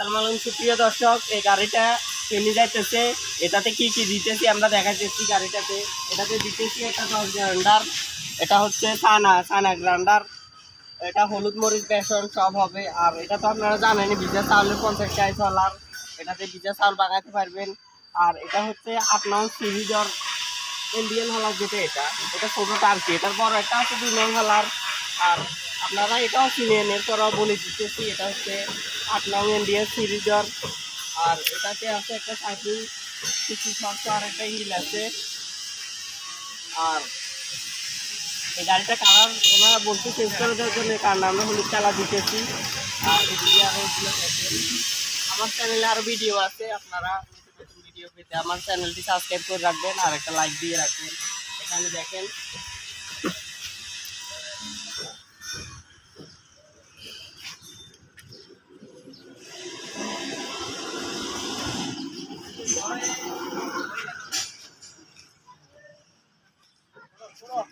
আসসালামু আলাইকুম সুপ্রিয় দর্শক, এই গাড়িটা ট্রেনে যাইতেছে? এটাতে কি কি দিতেছি আমরা দেখাইতেছি গাড়িটাতে। এটাতে দিতেছি একটা দশ গ্রাইন্ডার, এটা হচ্ছে সানা সানা গ্রাইন্ডার। এটা হলুদ মরিচ বেসন সব হবে। আর এটা তো আপনারা জানেনই, ভিজা চাউলের পঞ্চাশ টাকা চলার। এটাতে ভিজা চাউল বানাতে পারবেন। আর এটা হচ্ছে আট নং সিরিজর ইন্ডিয়ান হালার যেটা এটা। এটা আর কি এটার বড় একটা আছে দুই নং হালার। আর আপনারা এটাও চিনেন এরপরও বলে দিতেছি, এটা হচ্ছে আট নং ইন্ডিয়ান সিরিজর আর এটাতে আছে একটা সাইকেল কিছু আর একটা হিল আছে। আর এই গাড়িটা কালার ওনারা বলতে চেঞ্জ করে দেওয়ার জন্য, কারণ আমরা হলুদ কালার দিতেছি। আর আরও আমার চ্যানেলে আরও ভিডিও আছে, আপনারা ভিডিও পেতে আমার চ্যানেলটি সাবস্ক্রাইব করে রাখবেন আর একটা লাইক দিয়ে রাখবেন। এখানে দেখেন 除了